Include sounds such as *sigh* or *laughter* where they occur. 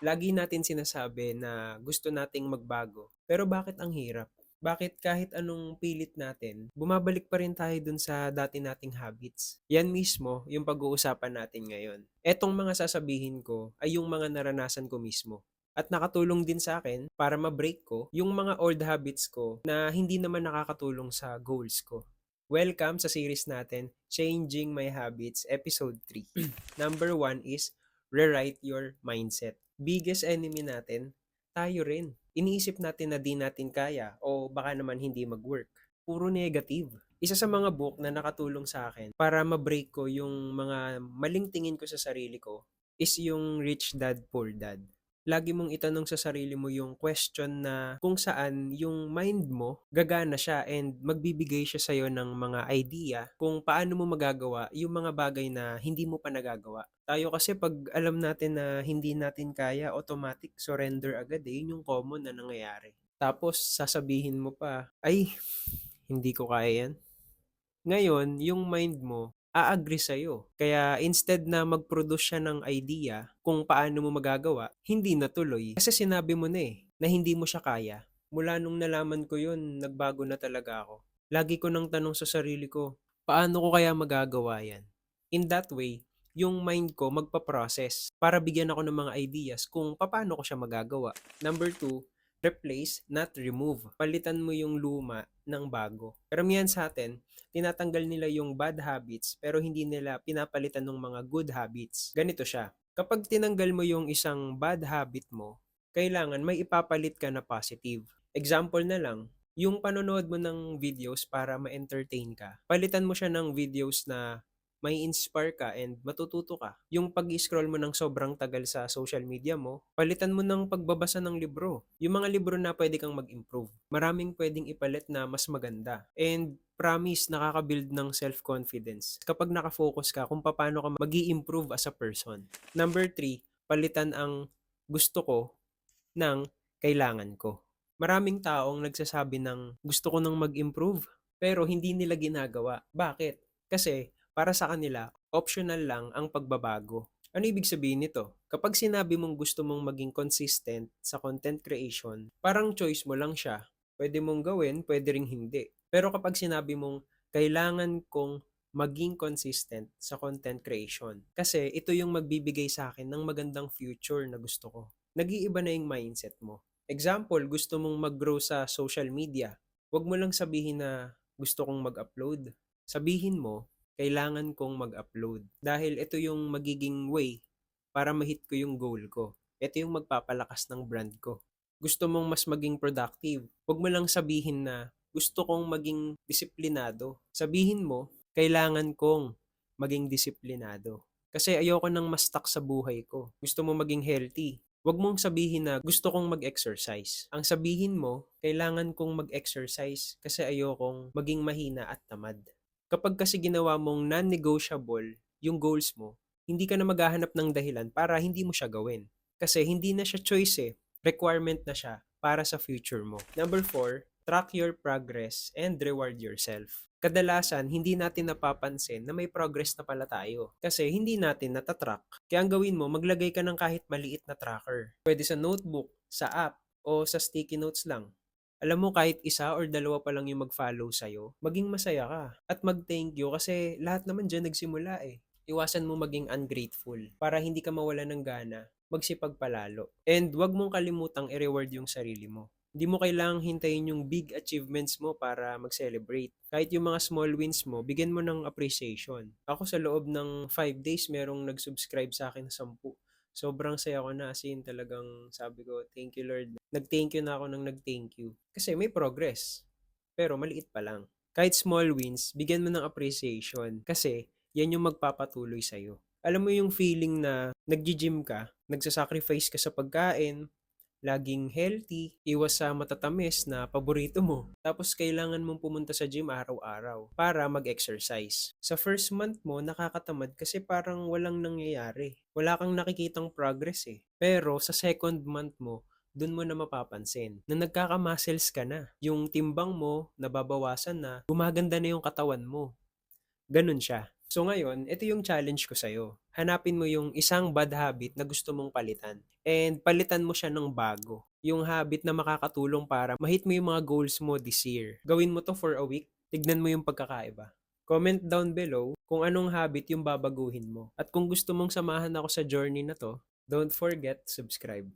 Lagi natin sinasabi na gusto nating magbago, pero bakit ang hirap? Bakit kahit anong pilit natin, bumabalik pa rin tayo dun sa dati nating habits? Yan mismo yung pag-uusapan natin ngayon. Etong mga sasabihin ko ay yung mga naranasan ko mismo. At nakatulong din sa akin para ma-break ko yung mga old habits ko na hindi naman nakakatulong sa goals ko. Welcome sa series natin, Changing My Habits, Episode 3. *clears throat* Number 1 is rewrite your mindset. Biggest enemy natin, tayo rin. Iniisip natin na di natin kaya o baka naman hindi mag-work. Puro negative. Isa sa mga book na nakatulong sa akin para ma-break ko yung mga maling tingin ko sa sarili ko is yung Rich Dad Poor Dad lagi mong itanong sa sarili mo yung question na kung saan yung mind mo gagana siya and magbibigay siya sa'yo ng mga idea kung paano mo magagawa yung mga bagay na hindi mo pa nagagawa. Tayo kasi pag alam natin na hindi natin kaya, automatic surrender agad eh. Yun yung common na nangyayari. Tapos sasabihin mo pa, ay, hindi ko kaya yan. Ngayon, yung mind mo, a-agree sa'yo. Kaya instead na mag-produce siya ng idea kung paano mo magagawa, hindi natuloy. Kasi sinabi mo na eh, na hindi mo siya kaya. Mula nung nalaman ko yun, nagbago na talaga ako. Lagi ko nang tanong sa sarili ko, paano ko kaya magagawa yan? In that way, yung mind ko magpa-process para bigyan ako ng mga ideas kung paano ko siya magagawa. Number two, replace, not remove. Palitan mo yung luma ng bago. Karamihan sa atin, tinatanggal nila yung bad habits pero hindi nila pinapalitan ng mga good habits. Ganito siya. Kapag tinanggal mo yung isang bad habit mo, kailangan may ipapalit ka na positive. Example na lang, yung panonood mo ng videos para ma-entertain ka, palitan mo siya ng videos na may inspire ka and matututo ka. Yung pag-scroll mo ng sobrang tagal sa social media mo, palitan mo ng pagbabasa ng libro. Yung mga libro na pwede kang mag-improve. Maraming pwedeng ipalit na mas maganda. And promise, nakaka-build ng self-confidence kapag nakafocus ka kung paano ka mag improve as a person. Number three, palitan ang gusto ko ng kailangan ko. Maraming taong nagsasabi ng gusto ko nang mag-improve pero hindi nila ginagawa. Bakit? Kasi para sa kanila, optional lang ang pagbabago. Ano ibig sabihin nito? Kapag sinabi mong gusto mong maging consistent sa content creation, parang choice mo lang siya. Pwede mong gawin, pwede ring hindi. Pero kapag sinabi mong kailangan kong maging consistent sa content creation. Kasi ito yung magbibigay sa akin ng magandang future na gusto ko. Nag-iiba na yung mindset mo. Example, gusto mong mag-grow sa social media. Huwag mo lang sabihin na gusto kong mag-upload. Sabihin mo, kailangan kong mag-upload. Dahil ito yung magiging way para ma-hit ko yung goal ko. Ito yung magpapalakas ng brand ko. Gusto mong mas maging productive. Huwag mo lang sabihin na gusto kong maging disiplinado. Sabihin mo, kailangan kong maging disiplinado. Kasi ayoko nang ma-stuck sa buhay ko. Gusto mo maging healthy. Huwag mong sabihin na gusto kong mag-exercise. Ang sabihin mo, kailangan kong mag-exercise kasi ayokong maging mahina at tamad. Kapag kasi ginawa mong non-negotiable yung goals mo, hindi ka na maghahanap ng dahilan para hindi mo siya gawin. Kasi hindi na siya choice eh. Requirement na siya para sa future mo. Number four, track your progress and reward yourself. Kadalasan, hindi natin napapansin na may progress na pala tayo. Kasi hindi natin natatrack. Kaya ang gawin mo, maglagay ka ng kahit maliit na tracker. Pwede sa notebook, sa app, o sa sticky notes lang. Alam mo kahit isa or dalawa pa lang yung mag-follow sa'yo, maging masaya ka. At mag-thank you kasi lahat naman dyan nagsimula eh. Iwasan mo maging ungrateful para hindi ka mawala ng gana, magsipag palalo. And wag mong kalimutang i-reward yung sarili mo. Hindi mo kailangang hintayin yung big achievements mo para mag-celebrate. Kahit yung mga small wins mo, bigyan mo ng appreciation. Ako sa loob ng 5 days, merong nag-subscribe sa akin na 10 sobrang saya ko na as in talagang sabi ko, thank you Lord. Nag-thank you na ako nang nag-thank you. Kasi may progress. Pero maliit pa lang. Kahit small wins, bigyan mo ng appreciation. Kasi yan yung magpapatuloy sa'yo. Alam mo yung feeling na nag-gym ka, nagsasacrifice ka sa pagkain, laging healthy, iwas sa matatamis na paborito mo. Tapos kailangan mong pumunta sa gym araw-araw para mag-exercise. Sa first month mo, nakakatamad kasi parang walang nangyayari. Wala kang nakikitang progress eh. Pero sa second month mo, dun mo na mapapansin na nagkakamuscles ka na. Yung timbang mo, nababawasan na, gumaganda na yung katawan mo. Ganun siya. So ngayon, ito yung challenge ko sa'yo. Hanapin mo yung isang bad habit na gusto mong palitan. and palitan mo siya ng bago. Yung habit na makakatulong para ma-hit mo yung mga goals mo this year. Gawin mo to for a week, tignan mo yung pagkakaiba. Comment down below kung anong habit yung babaguhin mo. At kung gusto mong samahan ako sa journey na to, don't forget subscribe.